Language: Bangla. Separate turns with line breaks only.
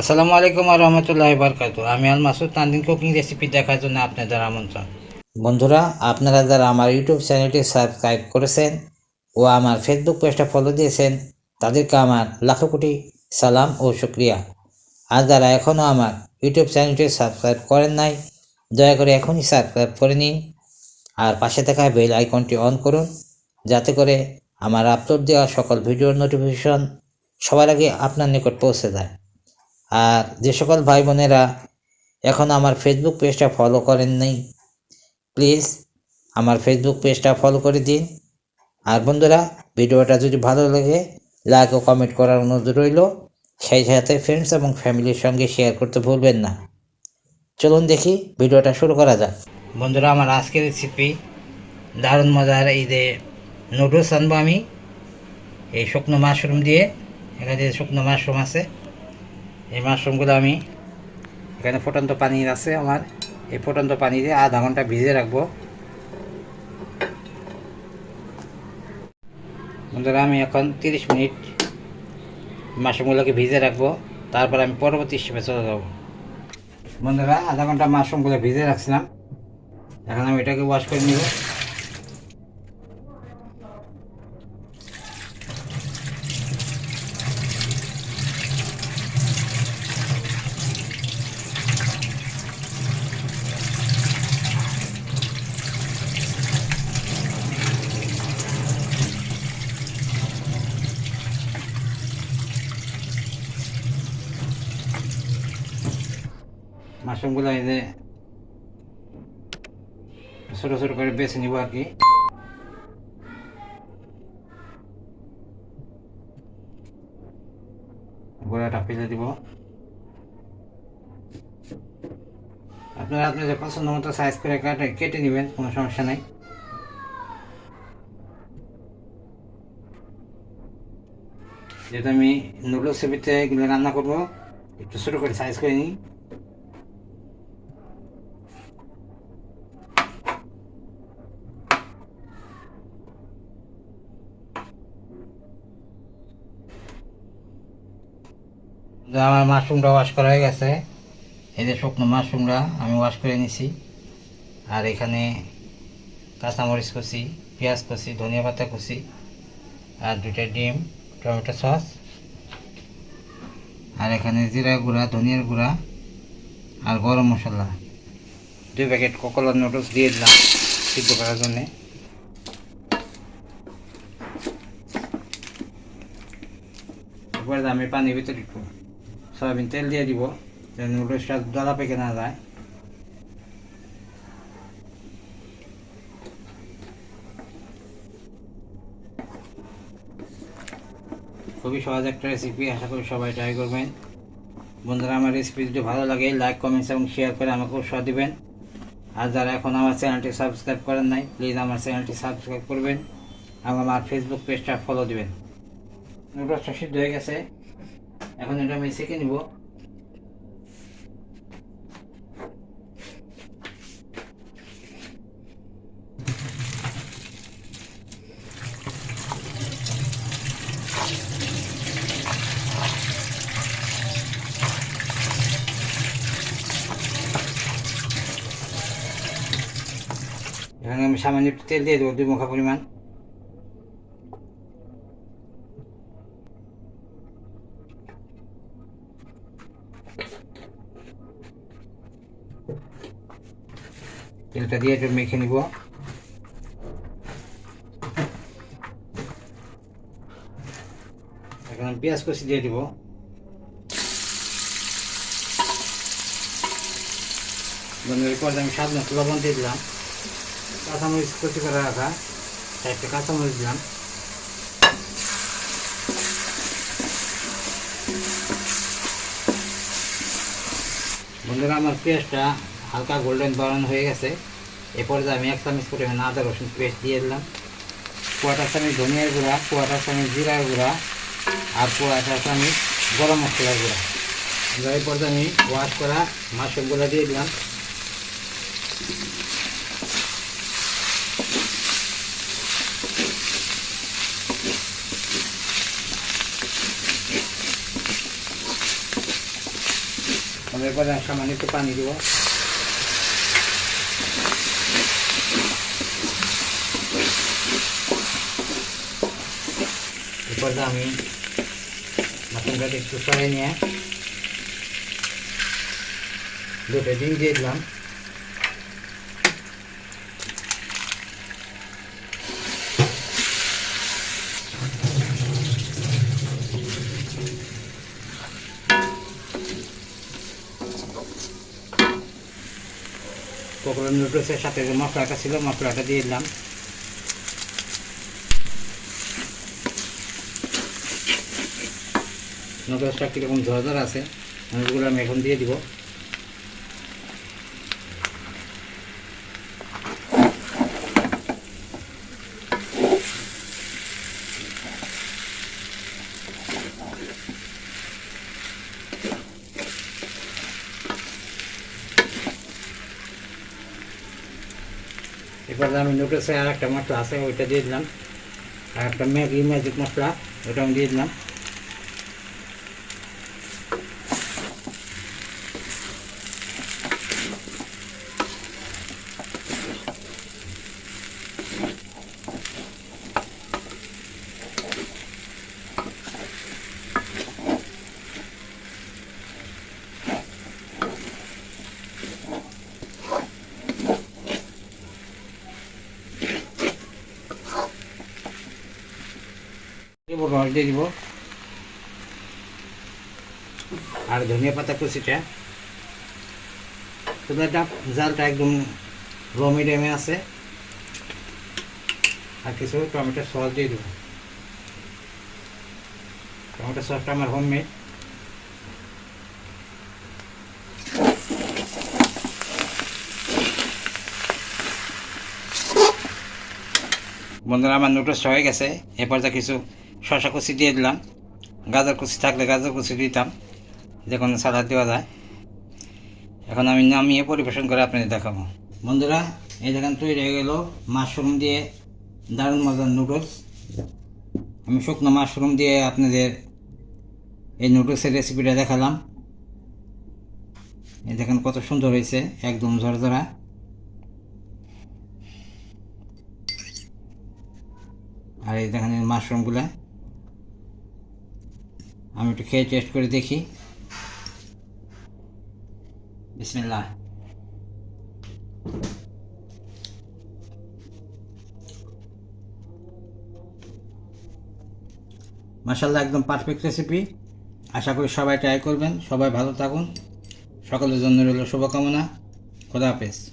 আসসালামু আলাইকুম আর রহমতুল্লাহ বারকাত আমি আল মাসুদ তানদিন কুকিং রেসিপি দেখার জন্য আপনাদের আমন্ত্রণ। বন্ধুরা, আপনারা যারা আমার ইউটিউব চ্যানেলটি সাবস্ক্রাইব করেছেন ও আমার ফেসবুক পেজটা ফলো দিয়েছেন, তাদেরকে আমার লাখো কোটি সালাম ও শুক্রিয়া। আর যারা এখনও আমার ইউটিউব চ্যানেলটি সাবস্ক্রাইব করেন নাই, দয়া করে এখনই সাবস্ক্রাইব করে নিন আর পাশে থাকা বেল আইকনটি অন করুন। যাতে করে আমার আপলোড দেওয়া সকল ভিডিওর নোটিফিকেশন সবার আগে আপনার নিকট পৌঁছে যায়। আর যে সকল ভাই বোনেরা এখন আমার ফেসবুক পেজটা ফলো করেন নাই প্লিজ আমার ফেসবুক পেজটা ফলো করে দিন। আর বন্ধুরা, ভিডিওটা যদি ভালো লাগে লাইক ও কমেন্ট করার অনুরোধ রইল। সেই সাথে ফ্রেন্ডস এবং ফ্যামিলির সঙ্গে শেয়ার করতে ভুলবেন না। চলুন দেখি ভিডিওটা শুরু করা যাক। বন্ধুরা, আমার আজকের রেসিপি দারুণ মজার যে নুডলস আনব আমি। এই শুকনো মাশরুম দিয়ে, এখানে যে শুকনো মাশরুম আছে, এই মাশরুমগুলো আমি এখানে ফুটন্ত পানি আছে আমার। এই ফুটন্ত পানি দিয়ে আধা ঘণ্টা ভিজে রাখব। বন্ধুরা, আমি এখন তিরিশ মিনিট মাশরুমগুলোকে ভিজে রাখব। তারপর আমি পরবর্তী স্টেপে চলে যাব। বন্ধুরা, আধা ঘণ্টা মাশরুমগুলো ভিজে রাখছিলাম। এখন আমি এটাকে ওয়াশ করে নিব। মাশরুমগুলো এই যে ছোটো ছোটো করে বেছে নিব আর কি গোড়াটা ফেলে দিব আপনারা আপনাদের পছন্দ মতো সাইজ করে কাটে কেটে নেবেন কোনো সমস্যা নেই যেহেতু আমি নুডলস সেবিতে এগুলো রান্না করব একটু ছোটো করে সাইজ করে নিই যে আমার মাশরুমটা ওয়াশ করা হয়ে গেছে। এই যে শুকনো মাশরুমটা আমি ওয়াশ করে নিছি। আর এখানে কাঁচামরিচ কুচি, পেঁয়াজ কুচি, ধনিয়া পাতা কুচি আর দুইটা ডিম, টমেটো সস। আর এখানে জিরা গুঁড়া, ধনিয়ার গুঁড়া আর গরম মশলা। দুই প্যাকেট কোকোলা নুডলস দিয়ে দিলাম সিদ্ধ করার জন্যে। আমি পানির ভিতরে সয়াবিন তেল দিয়ে দিব, যেন নুডলসটা দলা পেকে না যায়। খুবই সহজ একটা রেসিপি আশা করি সবাই ট্রাই করবেন। বন্ধুরা, আমার রেসিপি যদি ভালো লাগে লাইক কমেন্টস এবং শেয়ার করে আমাকে উৎসাহ দিবেন। আর যারা এখন আমার চ্যানেলটি সাবস্ক্রাইব করেন নাই প্লিজ আমার চ্যানেলটি সাবস্ক্রাইব করবেন এবং আমার ফেসবুক পেজটা ফলো দিবেন। নুডলসটা সিদ্ধ হয়ে গেছে। এখন এটা আমি সেঁকে নিব? আমি সামান্য একটু তেল দিয়ে দেবো দুই মুখা পরিমাণ। তেলটা দিয়ে একটু মেখে নিব। এখন পেঁয়াজ কষি দিয়ে দিব। বন্ধুর পর আমি স্বাদ মতো লবণ দিয়ে দিলাম। কাঁচামরিচ কচি করে রাখা চারটে কাঁচামরিচ দিলাম। বন্ধুরা, আমার পেঁয়াজটা হালকা গোল্ডেন ব্রাউন হয়ে গেছে। এরপরে আমি এক চামচ পরিমাণ আদা রসুন পেস্ট দিয়ে দিলাম। কোয়াটার চামচ ধনিয়ার গুঁড়া কোয়াটার চামচ জিরার গুঁড়া, আর কোয়াটার চামচ গরম মশলার গুঁড়া। দেওয়ার পর আমি ওয়াশ করা মাছের গুঁড়া দিয়ে দিলাম। এরপরে সামান্য একটু পানি দেবো। এরপরে আমি মাটনটা একটু সরাই নিয়ে দুটো ডিম দিয়ে দিলাম। পকোড়া নুডলসের সাথে যে মশলাটা ছিল, মশলাটা দিয়ে দিলাম। নুডলসটা কীরকম ঝরঝর আছে ওগুলো আমি এখন দিয়ে দিব। এবার আমি নুডলসে আর একটা মশলা আছে, ওইটা দিয়ে দিলাম। আর একটা ম্যাগি ম্যাজিক মশলা ওটা আমি দিয়ে দিলাম দিব রস দিয়ে দিব। আর ধনিয়া পাতা কুচিটা। চুলাটা জালটা একদম লো মিডিয়ামে আছে। আর কিছু টমেটো সস দিয়ে দেবো। টমেটো সসটা আমার হোমমেড বন্ধুরা, আমার নুডলস হয়ে গেছে। এরপর যা কিছু শশা কুচি দিয়ে দিলাম। গাজর কুচি থাকলে গাজর কুচি দিতাম। যে কোনো সালাদ দেওয়া যায়। এখন আমি নামিয়ে পরিবেশন করে আপনাদের দেখাবো। বন্ধুরা, এই দেখেন তৈরি হয়ে গেল মাশরুম দিয়ে দারুণ মজার নুডলস আমি শুকনো মাশরুম দিয়ে আপনাদের এই নুডলসের রেসিপিটা দেখালাম। এই দেখেন কত সুন্দর হয়েছে, একদম ঝরঝরা। আর এই দেখেন মাশরুমগুলা। আমি একটু খেয়ে টেস্ট করে দেখি। বিসমিল্লাহ। মাসাল্লাহ একদম পারফেক্ট রেসিপি আশা করি সবাই ট্রাই করবেন, সবাই ভালো থাকুন। সকলের জন্য রইল শুভকামনা। খোদা হাফেজ।